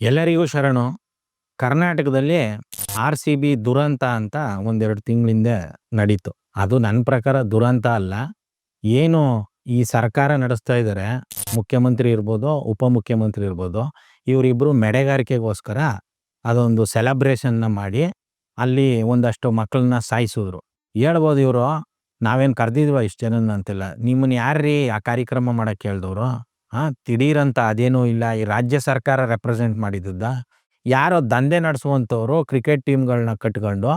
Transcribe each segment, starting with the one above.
ಎಲ್ಲರಿಗೂ ಶರಣು. ಕರ್ನಾಟಕದಲ್ಲಿ ಆರ್ ಸಿ ಬಿ ದುರಂತ ಅಂತ ಒಂದೆರಡು ತಿಂಗಳಿಂದ ನಡೀತು. ಅದು ನನ್ನ ಪ್ರಕಾರ ದುರಂತ ಅಲ್ಲ. ಏನು ಈ ಸರ್ಕಾರ ನಡೆಸ್ತಾ ಇದ್ದಾರೆ ಮುಖ್ಯಮಂತ್ರಿ ಇರ್ಬೋದು, ಉಪಮುಖ್ಯಮಂತ್ರಿ ಇರ್ಬೋದು ಇವರಿಬ್ಬರು ಮೆಡೆಗಾರಿಕೆಗೋಸ್ಕರ ಅದೊಂದು ಸೆಲೆಬ್ರೇಷನ್ನ ಮಾಡಿ ಅಲ್ಲಿ ಒಂದಷ್ಟು ಮಕ್ಕಳನ್ನ ಸಾಯಿಸಿದ್ರು. ಹೇಳ್ಬೋದು ಇವರು, ನಾವೇನು ಕರೆದಿದ್ವ ಇಷ್ಟು ಜನನ ಅಂತಿಲ್ಲ ನಿಮ್ಮನ್ನ ಯಾರ್ರೀ ಆ ಕಾರ್ಯಕ್ರಮ ಮಾಡಕ್ಕೆ ಹೇಳ್ದವ್ರು? ಹಾ ದಿಢೀರಂತ ಅದೇನೂ ಇಲ್ಲ. ಈ ರಾಜ್ಯ ಸರ್ಕಾರ ರೆಪ್ರೆಸೆಂಟ್ ಮಾಡಿದ್ದ ಯಾರೋ ದಂಧೆ ನಡೆಸುವಂಥವ್ರು ಕ್ರಿಕೆಟ್ ಟೀಮ್ಗಳನ್ನ ಕಟ್ಕೊಂಡು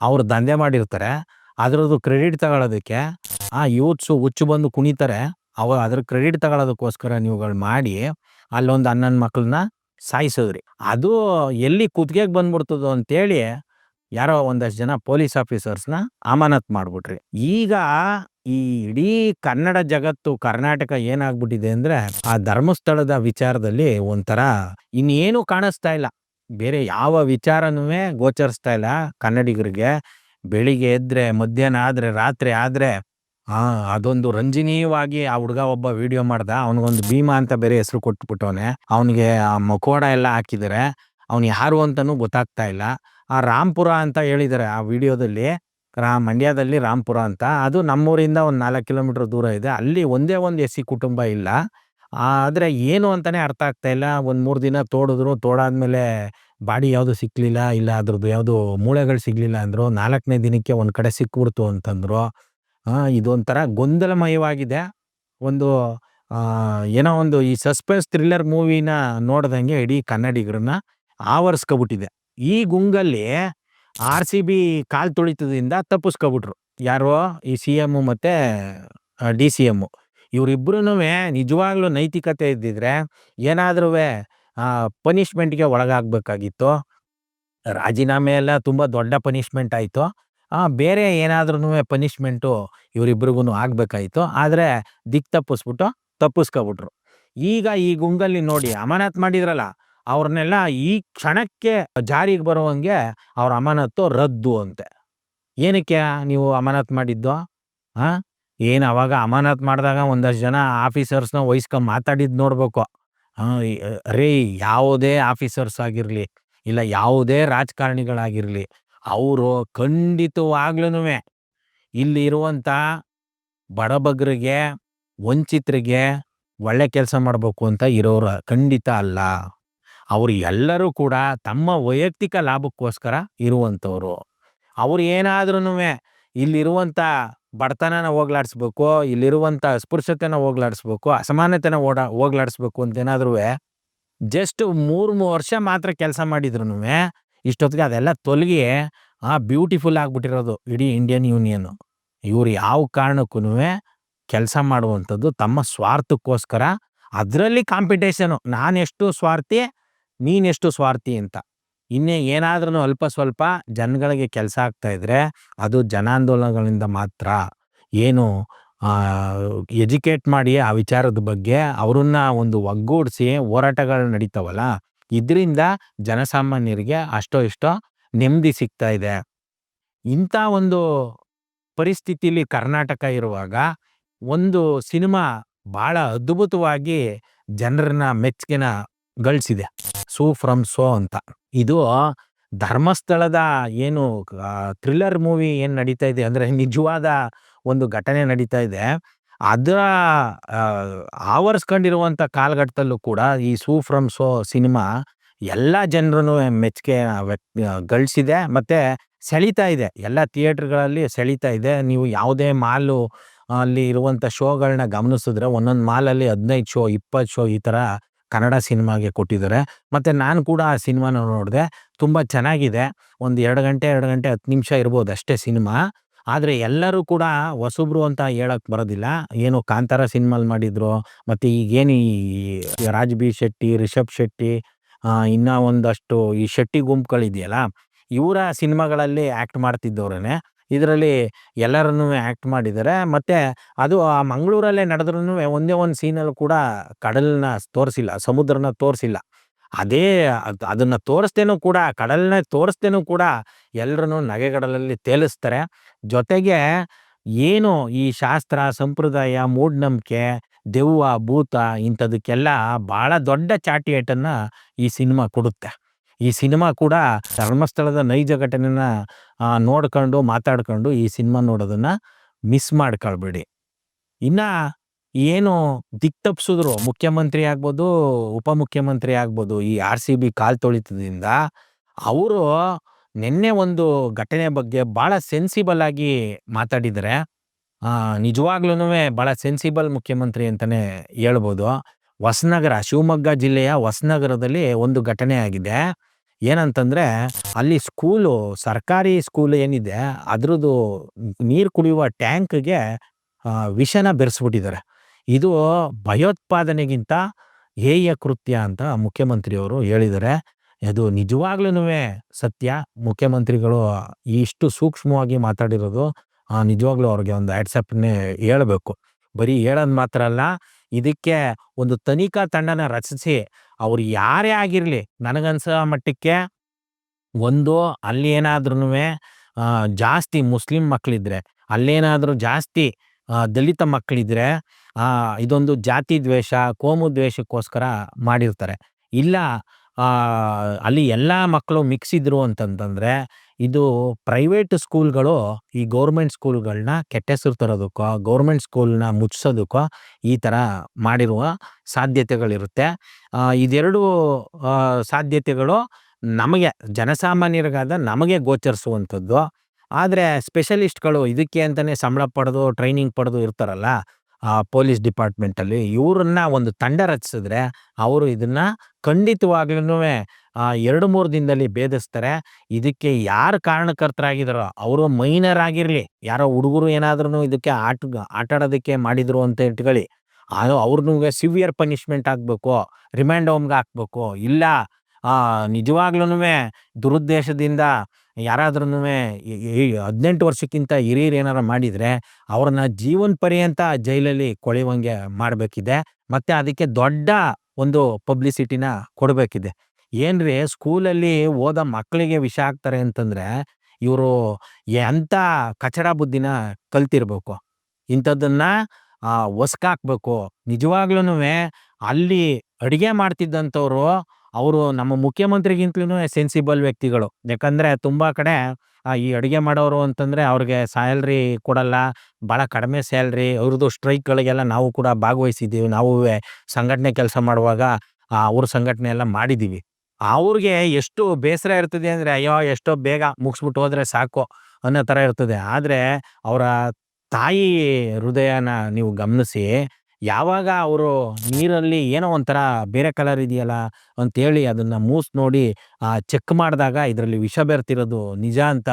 ಅವ್ರು ದಂಧೆ ಮಾಡಿರ್ತಾರೆ. ಅದರದ್ದು ಕ್ರೆಡಿಟ್ ತಗೊಳ್ಳೋದಕ್ಕೆ ಆ ಯೂತ್ಸು ಹುಚ್ಚು ಬಂದು ಕುಣಿತಾರೆ. ಅವ ಅದ್ರ ಕ್ರೆಡಿಟ್ ತಗೊಳ್ಳೋದಕ್ಕೋಸ್ಕರ ನೀವುಗಳು ಮಾಡಿ ಅಲ್ಲೊಂದು ಹನ್ನೊಂದು ಮಕ್ಕಳನ್ನ ಸಾಯಿಸಿದ್ರಿ. ಅದು ಎಲ್ಲಿ ಕುತ್ತಿಗೆಗೆ ಬಂದ್ಬಿಡ್ತದೋ ಅಂತೇಳಿ ಯಾರೋ ಒಂದಷ್ಟು ಜನ ಪೊಲೀಸ್ ಆಫೀಸರ್ಸ್ನ ಅಮಾನತ್ ಮಾಡ್ಬಿಟ್ರಿ. ಈಗ ಈ ಇಡೀ ಕನ್ನಡ ಜಗತ್ತು, ಕರ್ನಾಟಕ ಏನಾಗ್ಬಿಟ್ಟಿದೆ ಅಂದ್ರೆ, ಆ ಧರ್ಮಸ್ಥಳದ ವಿಚಾರದಲ್ಲಿ ಒಂಥರ ಇನ್ನೇನು ಕಾಣಿಸ್ತಾ ಇಲ್ಲ. ಬೇರೆ ಯಾವ ವಿಚಾರನೂ ಗೋಚರಿಸ್ತಾ ಇಲ್ಲ ಕನ್ನಡಿಗರಿಗೆ. ಬೆಳಿಗ್ಗೆ ಎದ್ರೆ, ಮಧ್ಯಾಹ್ನ ಆದ್ರೆ, ರಾತ್ರಿ ಆದ್ರೆ, ಆ, ಅದೊಂದು ರಂಜನೀಯವಾಗಿ ಆ ಹುಡುಗ ಒಬ್ಬ ವಿಡಿಯೋ ಮಾಡ್ದ. ಅವನಿಗೊಂದು ಭೀಮಾ ಅಂತ ಬೇರೆ ಹೆಸರು ಕೊಟ್ಬಿಟ್ಟವನೆ. ಅವನಿಗೆ ಆ ಮಕೋಡ ಎಲ್ಲ ಹಾಕಿದ್ದಾರೆ ಅವ್ನು ಯಾರು ಅಂತನೂ ಗೊತ್ತಾಗ್ತಾ ಇಲ್ಲ. ಆ ರಾಂಪುರ ಅಂತ ಹೇಳಿದ್ದಾರೆ ಆ ವಿಡಿಯೋದಲ್ಲಿ. ರಾ ಮಂಡ್ಯದಲ್ಲಿ ರಾಂಪುರ ಅಂತ. ಅದು ನಮ್ಮೂರಿಂದ ಒಂದು ನಾಲ್ಕು ಕಿಲೋಮೀಟರ್ ದೂರ ಇದೆ. ಅಲ್ಲಿ ಒಂದೇ ಒಂದು ಎಸ್ ಸಿ ಕುಟುಂಬ ಇಲ್ಲ. ಆದರೆ ಏನು ಅಂತಾನೆ ಅರ್ಥ ಆಗ್ತಾ ಇಲ್ಲ. ಒಂದು ಮೂರು ದಿನ ತೋಡಿದ್ರು, ತೋಡಾದ್ಮೇಲೆ ಬಾಡಿ ಯಾವುದು ಸಿಕ್ಲಿಲ್ಲ, ಇಲ್ಲ ಅದ್ರದ್ದು ಯಾವುದು ಮೂಳೆಗಳು ಸಿಗ್ಲಿಲ್ಲ ಅಂದರು, ನಾಲ್ಕನೇ ದಿನಕ್ಕೆ ಒಂದು ಕಡೆ ಸಿಕ್ಬಿಡ್ತು ಅಂತಂದರು. ಇದೊಂಥರ ಗೊಂದಲಮಯವಾಗಿದೆ. ಒಂದು ಏನೋ ಒಂದು ಈ ಸಸ್ಪೆನ್ಸ್ ಥ್ರಿಲ್ಲರ್ ಮೂವಿನ ನೋಡ್ದಂಗೆ ಇಡೀ ಕನ್ನಡಿಗರನ್ನ ಆವರಿಸ್ಕೊಬಿಟ್ಟಿದೆ. ಈ ಗುಂಗಲ್ಲಿ ಆರ್ ಸಿ ಬಿ ಕಾಲ್ ತುಳಿತದಿಂದ ತಪ್ಪಿಸ್ಕೊಬಿಟ್ರು. ಯಾರೋ ಈ ಸಿ ಎಮ್ಮು ಮತ್ತೆ ಡಿ ಸಿ ಎಮ್ಮು ಇವರಿಬ್ರು ನಿಜವಾಗ್ಲೂ ನೈತಿಕತೆ ಇದ್ದಿದ್ರೆ ಏನಾದ್ರೂ ಪನಿಷ್ಮೆಂಟ್ಗೆ ಒಳಗಾಗಬೇಕಾಗಿತ್ತು. ರಾಜೀನಾಮೆ ಎಲ್ಲ ತುಂಬ ದೊಡ್ಡ ಪನಿಷ್ಮೆಂಟ್ ಆಯಿತು. ಬೇರೆ ಏನಾದ್ರೂ ಪನಿಷ್ಮೆಂಟು ಇವರಿಬ್ರಿಗೂ ಆಗ್ಬೇಕಾಯ್ತು. ಆದರೆ ದಿಕ್ ತಪ್ಪಿಸ್ಬಿಟ್ಟು ತಪ್ಪಿಸ್ಕೊಬಿಟ್ರು. ಈಗ ಈ ಗುಂಗಲ್ಲಿ ನೋಡಿ ಅಮಾನತ್ ಮಾಡಿದ್ರಲ್ಲ ಅವ್ರನ್ನೆಲ್ಲ ಈ ಕ್ಷಣಕ್ಕೆ ಜಾರಿಗೆ ಬರುವಂಗೆ ಅವ್ರ ಅಮಾನತ್ತು ರದ್ದು ಅಂತೆ. ಏನಕ್ಕೆ ನೀವು ಅಮಾನತ್ ಮಾಡಿದ್ದು? ಹಾ? ಏನು ಅವಾಗ ಅಮಾನತ್ ಮಾಡಿದಾಗ ಒಂದಷ್ಟು ಜನ ಆಫೀಸರ್ಸ್ನ ವಹಿಸ್ಕೊಂಡು ಮಾತಾಡಿದ್ ನೋಡ್ಬೇಕು. ರೇ, ಯಾವುದೇ ಆಫೀಸರ್ಸ್ ಆಗಿರಲಿ, ಇಲ್ಲ ಯಾವುದೇ ರಾಜಕಾರಣಿಗಳಾಗಿರಲಿ, ಅವರು ಖಂಡಿತವಾಗ್ಲೂ ಇಲ್ಲಿ ಇರುವಂಥ ಬಡಬಗ್ರಿಗೆ, ವಂಚಿತರಿಗೆ ಒಳ್ಳೆ ಕೆಲಸ ಮಾಡಬೇಕು ಅಂತ ಇರೋರು ಖಂಡಿತ ಅಲ್ಲ. ಅವ್ರು ಎಲ್ಲರೂ ಕೂಡ ತಮ್ಮ ವೈಯಕ್ತಿಕ ಲಾಭಕ್ಕೋಸ್ಕರ ಇರುವಂಥವ್ರು. ಅವ್ರು ಏನಾದ್ರೂ ಇಲ್ಲಿರುವಂಥ ಬಡತನನ ಹೋಗ್ಲಾಡಿಸ್ಬೇಕು, ಇಲ್ಲಿರುವಂಥ ಅಸ್ಪೃಶ್ಯತೆನ ಹೋಗ್ಲಾಡಿಸ್ಬೇಕು, ಅಸಮಾನತೆನ ಓಡಾ, ಹೋಗ್ಲಾಡಿಸ್ಬೇಕು ಅಂತ ಏನಾದ್ರೂ ಜಸ್ಟ್ ಮೂರು ಮೂರು ವರ್ಷ ಮಾತ್ರ ಕೆಲಸ ಮಾಡಿದ್ರು ಇಷ್ಟೊತ್ತಿಗೆ ಅದೆಲ್ಲ ತೊಲಗಿ, ಆ ಬ್ಯೂಟಿಫುಲ್ ಆಗಿಬಿಟ್ಟಿರೋದು ಇಡೀ ಇಂಡಿಯನ್ ಯೂನಿಯನ್. ಇವರು ಯಾವ ಕಾರಣಕ್ಕೂ ಕೆಲಸ ಮಾಡುವಂಥದ್ದು ತಮ್ಮ ಸ್ವಾರ್ಥಕ್ಕೋಸ್ಕರ. ಅದರಲ್ಲಿ ಕಾಂಪಿಟೇಷನು, ನಾನೆಷ್ಟು ಸ್ವಾರ್ಥಿ ನೀನೆಷ್ಟು ಸ್ವಾರ್ಥಿ ಅಂತ. ಇನ್ನೇ ಏನಾದ್ರೂ ಅಲ್ಪ ಸ್ವಲ್ಪ ಜನಗಳಿಗೆ ಕೆಲಸ ಆಗ್ತಾ ಇದ್ರೆ ಅದು ಜನಾಂದೋಲನಗಳಿಂದ ಮಾತ್ರ. ಏನು ಎಜುಕೇಟ್ ಮಾಡಿ ಆ ವಿಚಾರದ ಬಗ್ಗೆ ಅವ್ರನ್ನ ಒಂದು ಒಗ್ಗೂಡಿಸಿ ಹೋರಾಟಗಳು ನಡೀತಾವಲ್ಲ, ಇದರಿಂದ ಜನಸಾಮಾನ್ಯರಿಗೆ ಅಷ್ಟೋ ಇಷ್ಟೋ ನೆಮ್ಮದಿ ಸಿಗ್ತಾ ಇದೆ. ಇಂಥ ಒಂದು ಪರಿಸ್ಥಿತಿಲಿ ಕರ್ನಾಟಕ ಇರುವಾಗ ಒಂದು ಸಿನಿಮಾ ಭಾಳ ಅದ್ಭುತವಾಗಿ ಜನರನ್ನ ಮೆಚ್ಚುಗೆನ ಗಳಿಸಿದೆ. ಸೂ ಫ್ರಮ್ ಸೋ ಅಂತ. ಇದು ಧರ್ಮಸ್ಥಳದ ಏನು ಥ್ರಿಲ್ಲರ್ ಮೂವಿ ಏನು ನಡೀತಾ ಇದೆ ಅಂದರೆ ನಿಜವಾದ ಒಂದು ಘಟನೆ ನಡೀತಾ ಇದೆ. ಅದರ ಆವರಿಸ್ಕೊಂಡಿರುವಂಥ ಕಾಲಘಟ್ಟದಲ್ಲೂ ಕೂಡ ಈ ಸೂ ಫ್ರಮ್ ಸೋ ಸಿನಿಮಾ ಎಲ್ಲ ಜನರನ್ನು ಮೆಚ್ಚುಗೆ ಗಳಿಸಿದೆ ಮತ್ತು ಸೆಳೀತಾ ಇದೆ. ಎಲ್ಲ ಥಿಯೇಟ್ರ್ಗಳಲ್ಲಿ ಸೆಳೀತಾ ಇದೆ. ನೀವು ಯಾವುದೇ ಮಾಲು, ಅಲ್ಲಿ ಇರುವಂಥ ಶೋಗಳನ್ನ ಗಮನಿಸಿದ್ರೆ ಒಂದೊಂದು ಮಾಲಲ್ಲಿ ಹದಿನೈದು ಶೋ, ಇಪ್ಪತ್ತು ಶೋ ಈ ಥರ ಕನ್ನಡ ಸಿನಿಮಾಗೆ ಕೊಟ್ಟಿದ್ದಾರೆ. ಮತ್ತು ನಾನು ಕೂಡ ಆ ಸಿನಿಮಾನ ನೋಡಿದೆ. ತುಂಬ ಚೆನ್ನಾಗಿದೆ. ಒಂದು ಎರಡು ಗಂಟೆ ಎರಡು ಗಂಟೆ ಹತ್ತು ನಿಮಿಷ ಇರ್ಬೋದು ಅಷ್ಟೇ ಸಿನಿಮಾ. ಆದರೆ ಎಲ್ಲರೂ ಕೂಡ ಹೊಸಬ್ರು ಅಂತ ಹೇಳಕ್ಕೆ ಬರೋದಿಲ್ಲ. ಏನು ಕಾಂತಾರ ಸಿನಿಮಾಲ್ ಮಾಡಿದ್ರು. ಮತ್ತು ಈಗೇನು ಈ ರಾಜ್ ಬಿ ಶೆಟ್ಟಿ, ರಿಷಬ್ ಶೆಟ್ಟಿ ಇನ್ನೂ ಒಂದಷ್ಟು ಈ ಶೆಟ್ಟಿ ಗುಂಪುಗಳಿದೆಯಲ್ಲ, ಇವರ ಸಿನಿಮಾಗಳಲ್ಲಿ ಆ್ಯಕ್ಟ್ ಮಾಡ್ತಿದ್ದವ್ರೇ ಇದರಲ್ಲಿ ಎಲ್ಲರನ್ನೂ ಆ್ಯಕ್ಟ್ ಮಾಡಿದ್ದಾರೆ. ಮತ್ತು ಅದು ಆ ಮಂಗಳೂರಲ್ಲೇ ನಡೆದ್ರೂ ಒಂದೇ ಒಂದು ಸೀನಲ್ಲೂ ಕೂಡ ಕಡಲನ್ನ ತೋರಿಸಿಲ್ಲ, ಸಮುದ್ರನ ತೋರಿಸಿಲ್ಲ. ಅದೇ ಅದನ್ನು ತೋರಿಸ್ದೇನೂ ಕೂಡ ಕಡಲನ್ನ ತೋರಿಸ್ದೇನೂ ಕೂಡ ಎಲ್ಲರನ್ನೂ ನಗೆಗಡಲಲ್ಲಿ ತೇಲಿಸ್ತಾರೆ. ಜೊತೆಗೆ ಏನು ಈ ಶಾಸ್ತ್ರ, ಸಂಪ್ರದಾಯ ಮೂಢನಂಬಿಕೆ ದೆವ್ವ, ಭೂತ ಇಂಥದಕ್ಕೆಲ್ಲ ಭಾಳ ದೊಡ್ಡ ಚಾಟಿಯೇಟನ್ನು ಈ ಸಿನಿಮಾ ಕೊಡುತ್ತೆ. ಈ ಸಿನಿಮಾ ಕೂಡ ಧರ್ಮಸ್ಥಳದ ನೈಜ ಘಟನೆನ ನೋಡ್ಕೊಂಡು, ಮಾತಾಡ್ಕೊಂಡು ಈ ಸಿನಿಮಾ ನೋಡೋದನ್ನ ಮಿಸ್ ಮಾಡ್ಕೊಳ್ಬೇಡಿ. ಇನ್ನ ಏನು ದಿಕ್ ತಪ್ಸಿದ್ರು ಮುಖ್ಯಮಂತ್ರಿ ಆಗ್ಬೋದು ಉಪಮುಖ್ಯಮಂತ್ರಿ ಆಗ್ಬೋದು, ಈ ಆರ್ ಸಿ ಬಿ ಕಾಲ್ ತೊಳಿತದಿಂದ ಅವರು ನಿನ್ನೆ ಒಂದು ಘಟನೆ ಬಗ್ಗೆ ಬಹಳ ಸೆನ್ಸಿಬಲ್ ಆಗಿ ಮಾತಾಡಿದರೆ. ನಿಜವಾಗ್ಲೂ ಬಹಳ ಸೆನ್ಸಿಬಲ್ ಮುಖ್ಯಮಂತ್ರಿ ಅಂತಲೇ ಹೇಳ್ಬೋದು. ಹೊಸನಗರ, ಶಿವಮೊಗ್ಗ ಜಿಲ್ಲೆಯ ಹೊಸನಗರದಲ್ಲಿ ಒಂದು ಘಟನೆ ಆಗಿದೆ. ಏನಂತಂದ್ರೆ, ಅಲ್ಲಿ ಸ್ಕೂಲು, ಸರ್ಕಾರಿ ಸ್ಕೂಲ್ ಏನಿದೆ, ಅದ್ರದ್ದು ನೀರು ಕುಡಿಯುವ ಟ್ಯಾಂಕ್ಗೆ ವಿಷನ ಬೆರೆಸ್ಬಿಟ್ಟಿದ್ದಾರೆ. ಇದು ಭಯೋತ್ಪಾದನೆಗಿಂತ ಹೇಯ ಕೃತ್ಯ ಅಂತ ಮುಖ್ಯಮಂತ್ರಿಯವರು ಹೇಳಿದ್ದಾರೆ. ಅದು ನಿಜವಾಗ್ಲೂ ಸತ್ಯ. ಮುಖ್ಯಮಂತ್ರಿಗಳು ಇಷ್ಟು ಸೂಕ್ಷ್ಮವಾಗಿ ಮಾತಾಡಿರೋದು ನಿಜವಾಗ್ಲೂ ಅವ್ರಿಗೆ ಒಂದು ಆಟ್ಸಪ್ನೇ ಹೇಳಬೇಕು. ಬರೀ ಹೇಳೋದು ಮಾತ್ರ ಅಲ್ಲ ಇದಕ್ಕೆ ಒಂದು ತನಿಖಾ ತಂಡನ ರಚಿಸಿ ಅವ್ರು ಯಾರೇ ಆಗಿರಲಿ ನನಗನ್ಸೋ ಮಟ್ಟಕ್ಕೆ ಒಂದು ಅಲ್ಲಿ ಏನಾದ್ರೂ ಜಾಸ್ತಿ ಮುಸ್ಲಿಂ ಮಕ್ಕಳಿದ್ರೆ ಅಲ್ಲೇನಾದರೂ ಜಾಸ್ತಿ ದಲಿತ ಮಕ್ಕಳಿದ್ರೆ ಇದೊಂದು ಜಾತಿ ದ್ವೇಷ, ಕೋಮು ದ್ವೇಷಕ್ಕೋಸ್ಕರ ಮಾಡಿರ್ತಾರೆ. ಇಲ್ಲ ಅಲ್ಲಿ ಎಲ್ಲ ಮಕ್ಕಳು ಮಿಕ್ಸ್ ಇದ್ರು ಅಂತಂತಂದ್ರೆ ಇದು ಪ್ರೈವೇಟ್ ಸ್ಕೂಲ್ಗಳು ಈ ಗೌರ್ಮೆಂಟ್ ಸ್ಕೂಲ್ಗಳನ್ನ ಕೆಟ್ಟ ಹೆಸರು ತರೋದಕ್ಕೋ ಗೌರ್ಮೆಂಟ್ ಸ್ಕೂಲ್ನ ಮುಚ್ಸೋದಕ್ಕೋ ಈ ಥರ ಮಾಡಿರುವ ಸಾಧ್ಯತೆಗಳಿರುತ್ತೆ. ಇದೆರಡು ಸಾಧ್ಯತೆಗಳು ನಮಗೆ, ಜನಸಾಮಾನ್ಯರಿಗಾದ ನಮಗೆ ಗೋಚರಿಸುವಂಥದ್ದು. ಆದರೆ ಸ್ಪೆಷಲಿಸ್ಟ್ಗಳು ಇದಕ್ಕೆ ಅಂತಲೇ ಸಂಬಳ ಪಡೆದು, ಟ್ರೈನಿಂಗ್ ಪಡೆದು ಇರ್ತಾರಲ್ಲ ಆ ಪೊಲೀಸ್ ಡಿಪಾರ್ಟ್ಮೆಂಟಲ್ಲಿ ಇವ್ರನ್ನ ಒಂದು ತಂಡ ರಚಿಸಿದ್ರೆ ಅವರು ಇದನ್ನ ಖಂಡಿತವಾಗ್ಲೂ ಎರಡು ಮೂರು ದಿನದಲ್ಲಿ ಭೇದಿಸ್ತಾರೆ. ಇದಕ್ಕೆ ಯಾರು ಕಾರಣಕರ್ತರಾಗಿದಾರೋ ಅವರು ಮೈನರ್ ಆಗಿರಲಿ. ಯಾರೋ ಹುಡುಗರು ಏನಾದ್ರೂ ಇದಕ್ಕೆ ಆಟ ಆಟ ಆಡೋದಕ್ಕೆ ಮಾಡಿದ್ರು ಅಂತ ಇಟ್ಕೊಳ್ಳಿ. ಅದು ಅವ್ರನ್ನೂ ಸಿವಿಯರ್ ಪನಿಷ್ಮೆಂಟ್ ಆಗಬೇಕು, ರಿಮ್ಯಾಂಡ್ ಹೋಮ್ಗೆ ಹಾಕ್ಬೇಕು. ಇಲ್ಲ ನಿಜವಾಗ್ಲೂ ದುರುದ್ದೇಶದಿಂದ ಯಾರಾದ್ರೂ ಹದಿನೆಂಟು ವರ್ಷಕ್ಕಿಂತ ಹಿರಿಯರು ಏನಾರ ಮಾಡಿದ್ರೆ ಅವ್ರನ್ನ ಜೀವನ ಪರ್ಯಂತ ಜೈಲಲ್ಲಿ ಕೊಳೆಯುವಂಗೆ ಮಾಡಬೇಕಿದೆ. ಮತ್ತೆ ಅದಕ್ಕೆ ದೊಡ್ಡ ಒಂದು ಪಬ್ಲಿಸಿಟಿನ ಕೊಡಬೇಕಿದೆ. ಏನ್ರಿ ಸ್ಕೂಲಲ್ಲಿ ಓದೋ ಮಕ್ಕಳಿಗೆ ವಿಷ ಆಗ್ತಾರೆ ಅಂತಂದ್ರೆ ಇವರು ಎಂತ ಕಚಡ ಬುದ್ಧಿನ ಕಲ್ತಿರ್ಬೇಕು. ಇಂಥದ್ದನ್ನ ಹೊಸ್ಕಾಕ್ಬೇಕು ನಿಜವಾಗ್ಲೂ ಅಲ್ಲಿ ಅಡಿಗೆ ಮಾಡ್ತಿದ್ದಂಥವ್ರು ಅವರು ನಮ್ಮ ಮುಖ್ಯಮಂತ್ರಿಗಿಂತಲೂ ಸೆನ್ಸಿಬಲ್ ವ್ಯಕ್ತಿಗಳು. ಯಾಕಂದರೆ ತುಂಬ ಕಡೆ ಈ ಅಡುಗೆ ಮಾಡೋರು ಅಂತಂದರೆ ಅವ್ರಿಗೆ ಸ್ಯಾಲ್ರಿ ಕೊಡಲ್ಲ ಭಾಳ ಕಡಿಮೆ ಸ್ಯಾಲ್ರಿ ಅವ್ರದ್ದು ಸ್ಟ್ರೈಕ್ಗಳಿಗೆಲ್ಲ ನಾವು ಕೂಡ ಭಾಗವಹಿಸಿದ್ದೀವಿ. ನಾವು ಸಂಘಟನೆ ಕೆಲಸ ಮಾಡುವಾಗ ಅವ್ರ ಸಂಘಟನೆ ಎಲ್ಲ ಮಾಡಿದ್ದೀವಿ. ಅವ್ರಿಗೆ ಎಷ್ಟು ಬೇಸರ ಇರ್ತದೆ ಅಂದರೆ, ಅಯ್ಯೋ, ಎಷ್ಟೋ ಬೇಗ ಮುಗಿಸ್ಬಿಟ್ಟು ಹೋದರೆ ಸಾಕು ಅನ್ನೋ ಥರ ಇರ್ತದೆ. ಆದರೆ, ಅವರ ತಾಯಿ ಹೃದಯನ ನೀವು ಗಮನಿಸಿ ಯಾವಾಗ ಅವರು ನೀರಲ್ಲಿ ಏನೋ ಒಂಥರ ಬೇರೆ ಕಲರ್ ಇದೆಯಲ್ಲ ಅಂತೇಳಿ ಅದನ್ನು ಮೂಸ್ ನೋಡಿ, ಆ ಚೆಕ್ ಮಾಡಿದಾಗ ಇದರಲ್ಲಿ ವಿಷ ಬೆರ್ತಿರೋದು ನಿಜ ಅಂತ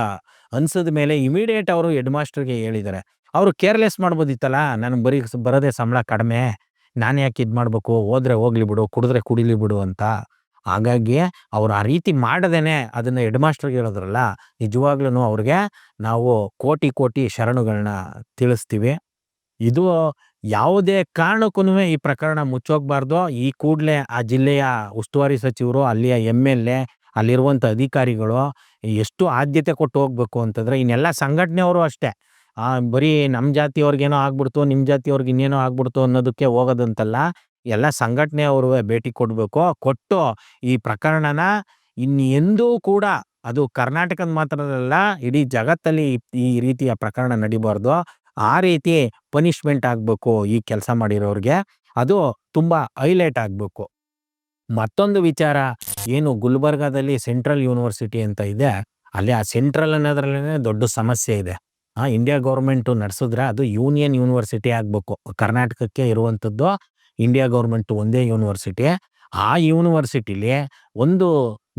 ಅನ್ಸದ ಮೇಲೆ ಇಮಿಡಿಯೇಟ್ ಅವರು ಹೆಡ್ ಮಾಸ್ಟರ್ಗೆ ಹೇಳಿದ್ದಾರೆ ಅವರು ಕೇರ್ಲೆಸ್ ಮಾಡ್ಬೋದಿತ್ತಲ್ಲ, ನನಗೆ ಬರೀ ಬರೋದೇ ಸಂಬಳ ಕಡಿಮೆ. ನಾನು ಯಾಕೆ ಇದು ಮಾಡಬೇಕು? ಹೋದ್ರೆ ಹೋಗ್ಲಿ ಬಿಡು, ಕುಡಿದ್ರೆ ಕುಡಿಲಿ ಬಿಡು ಅಂತ. ಹಾಗಾಗಿ ಅವ್ರು ಆ ರೀತಿ ಮಾಡದೇನೆ ಅದನ್ನ ಹೆಡ್ ಮಾಸ್ಟರ್ಗೆ ಹೇಳಿದ್ರಲ್ಲ ನಿಜವಾಗ್ಲೂ ಅವ್ರಿಗೆ ನಾವು ಕೋಟಿ ಕೋಟಿ ಶರಣುಗಳನ್ನ ತಿಳಿಸ್ತೀವಿ. ಇದು ಯಾವುದೇ ಕಾರಣಕ್ಕೂ ಈ ಪ್ರಕರಣ ಮುಚ್ಚೋಗ್ಬಾರ್ದು. ಈ ಕೂಡಲೇ ಆ ಜಿಲ್ಲೆಯ ಉಸ್ತುವಾರಿ ಸಚಿವರು, ಅಲ್ಲಿಯ ಎಂ ಎಲ್ ಎ ಅಲ್ಲಿರುವಂಥ ಅಧಿಕಾರಿಗಳು ಎಷ್ಟು ಆದ್ಯತೆ ಕೊಟ್ಟು ಹೋಗ್ಬೇಕು ಅಂತಂದರೆ, ಇನ್ನೆಲ್ಲ ಸಂಘಟನೆಯವರು ಅಷ್ಟೇ. ಬರೀ ನಮ್ಮ ಜಾತಿಯವ್ರಿಗೇನೋ ಆಗ್ಬಿಡ್ತು, ನಿಮ್ಮ ಜಾತಿಯವ್ರಿಗೆ ಇನ್ನೇನೋ ಆಗ್ಬಿಡ್ತು ಅನ್ನೋದಕ್ಕೆ ಹೋಗೋದಂತಲ್ಲ. ಎಲ್ಲ ಸಂಘಟನೆಯವರು ಭೇಟಿ ಕೊಡಬೇಕು. ಕೊಟ್ಟು ಈ ಪ್ರಕರಣನ ಇನ್ನೆಂದೂ ಕೂಡ ಅದು ಕರ್ನಾಟಕದ ಮಾತ್ರ ಅಲ್ಲ ಇಡೀ ಜಗತ್ತಲ್ಲಿ ಈ ರೀತಿಯ ಪ್ರಕರಣ ನಡಿಬಾರ್ದು. ಆ ರೀತಿ ಪನಿಷ್ಮೆಂಟ್ ಆಗ್ಬೇಕು ಈ ಕೆಲಸ ಮಾಡಿರೋರಿಗೆ, ಅದು ತುಂಬ ಹೈಲೈಟ್ ಆಗ್ಬೇಕು. ಮತ್ತೊಂದು ವಿಚಾರ, ಏನು ಗುಲ್ಬರ್ಗಾದಲ್ಲಿ ಸೆಂಟ್ರಲ್ ಯೂನಿವರ್ಸಿಟಿ ಅಂತ ಇದೆ, ಅಲ್ಲಿ ಆ ಸೆಂಟ್ರಲ್ ಅನ್ನೋದ್ರಲ್ಲೇ ದೊಡ್ಡ ಸಮಸ್ಯೆ ಇದೆ. ಆ ಇಂಡಿಯಾ ಗೌರ್ಮೆಂಟು ನಡೆಸಿದ್ರೆ ಅದು ಯೂನಿಯನ್ ಯೂನಿವರ್ಸಿಟಿ ಆಗ್ಬೇಕು. ಕರ್ನಾಟಕಕ್ಕೆ ಇರುವಂಥದ್ದು ಇಂಡಿಯಾ ಗೌರ್ಮೆಂಟ್ ಒಂದೇ ಯೂನಿವರ್ಸಿಟಿ. ಆ ಯೂನಿವರ್ಸಿಟಿಲಿ ಒಂದು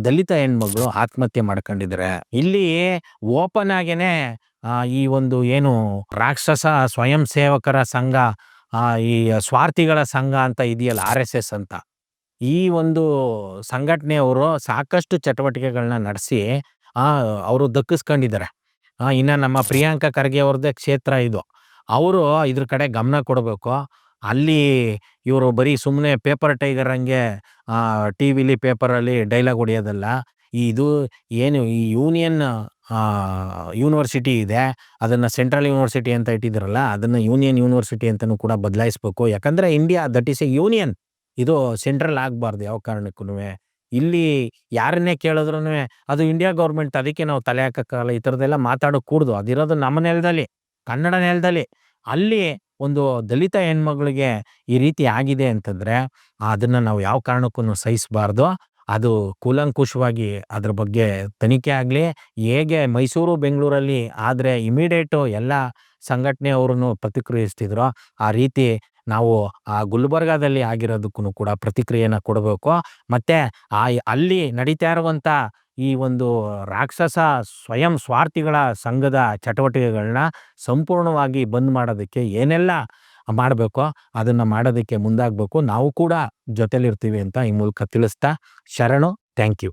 ದಲಿತ ಹೆಣ್ಮಗಳು ಆತ್ಮಹತ್ಯೆ ಮಾಡ್ಕೊಂಡಿದ್ದಾರೆ ಇಲ್ಲಿ ಓಪನ್ ಆಗೇನೆ ಈ ಒಂದು ಏನು ರಾಕ್ಷಸ ಸ್ವಯಂ ಸೇವಕರ ಸಂಘ ಈ ಸ್ವಾರ್ಥಿಗಳ ಸಂಘ ಅಂತ ಇದೆಯಲ್ಲ, ಆರ್ ಎಸ್ ಎಸ್ ಅಂತ. ಈ ಒಂದು ಸಂಘಟನೆಯವರು ಸಾಕಷ್ಟು ಚಟುವಟಿಕೆಗಳನ್ನ ನಡೆಸಿ ಅವರು ದಕ್ಕಿಸ್ಕೊಂಡಿದ್ದಾರೆ. ಇನ್ನ ನಮ್ಮ ಪ್ರಿಯಾಂಕಾ ಖರ್ಗೆ ಅವ್ರದ್ದೇ ಕ್ಷೇತ್ರ ಇದು. ಅವರು ಇದ್ರ ಕಡೆ ಗಮನ ಕೊಡಬೇಕು. ಅಲ್ಲಿ ಇವರು ಬರೀ ಸುಮ್ಮನೆ ಪೇಪರ್ ಟೈಗರ್ ಹಂಗೆ ಟಿ ವಿಲಿ ಪೇಪರಲ್ಲಿ ಡೈಲಾಗ್ ಹೊಡಿಯೋದಲ್ಲ. ಇದು ಏನು ಈ ಯೂನಿಯನ್ ಯೂನಿವರ್ಸಿಟಿ ಇದೆ. ಅದನ್ನು ಸೆಂಟ್ರಲ್ ಯೂನಿವರ್ಸಿಟಿ ಅಂತ ಇಟ್ಟಿದ್ದಾರಲ್ಲ ಅದನ್ನು ಯೂನಿಯನ್ ಯೂನಿವರ್ಸಿಟಿ ಅಂತಲೂ ಕೂಡ ಬದಲಾಯಿಸ್ಬೇಕು. ಯಾಕಂದರೆ India, that is a union. ಇದು ಸೆಂಟ್ರಲ್ ಆಗಬಾರ್ದು ಯಾವ ಕಾರಣಕ್ಕೂ ಇಲ್ಲಿ ಯಾರನ್ನೇ ಕೇಳಿದ್ರು ಅದು ಇಂಡಿಯಾ ಗೌರ್ಮೆಂಟ್ ಅದಕ್ಕೆ ನಾವು ತಲೆ ಹಾಕೋಕ್ಕಾಗಲ್ಲ. ಈ ಥರದ್ದೆಲ್ಲ ಮಾತಾಡೋಕೆ ಕೂಡ್ದು. ಅದಿರೋದು ನಮ್ಮ ನೆಲದಲ್ಲಿ, ಕನ್ನಡ ನೆಲದಲ್ಲಿ. ಅಲ್ಲಿ ಒಂದು ದಲಿತ ಹೆಣ್ಮಗಳಿಗೆ ಈ ರೀತಿ ಆಗಿದೆ ಅಂತಂದರೆ, ಅದನ್ನು ನಾವು ಯಾವ ಕಾರಣಕ್ಕೂ ಸಹಿಸಬಾರ್ದು. ಅದು ಕೂಲಂಕುಷವಾಗಿ ಅದ್ರ ಬಗ್ಗೆ ತನಿಖೆ ಆಗಲಿ, ಹೇಗೆ ಮೈಸೂರು, ಬೆಂಗಳೂರಲ್ಲಿ ಆದರೆ ಇಮಿಡಿಯೇಟು ಎಲ್ಲ ಸಂಘಟನೆಯವ್ರೂ ಪ್ರತಿಕ್ರಿಯಿಸ್ತಿದ್ರು, ಆ ರೀತಿ ನಾವು ಆ ಗುಲ್ಬರ್ಗಾದಲ್ಲಿ ಆಗಿರೋದಕ್ಕೂ ಕೂಡ ಪ್ರತಿಕ್ರಿಯೆಯನ್ನು ಕೊಡಬೇಕು. ಮತ್ತು ಆ ಅಲ್ಲಿ ನಡೀತಾ ಇರುವಂಥ ಈ ಒಂದು ರಾಕ್ಷಸ ಸ್ವಯಂ ಸ್ವಾರ್ಥಿಗಳ ಸಂಘದ ಚಟುವಟಿಕೆಗಳನ್ನ ಸಂಪೂರ್ಣವಾಗಿ ಬಂದ್ ಮಾಡೋದಕ್ಕೆ ಏನೆಲ್ಲ ಮಾಡಬೇಕೋ ಅದನ್ನು ಮಾಡೋದಕ್ಕೆ ಮುಂದಾಗಬೇಕು. ನಾವು ಕೂಡ ಜೊತೆಲಿರ್ತೀವಿ ಅಂತ ಈ ಮೂಲಕ ತಿಳಿಸ್ತಾ ಶರಣು ಥ್ಯಾಂಕ್ ಯು.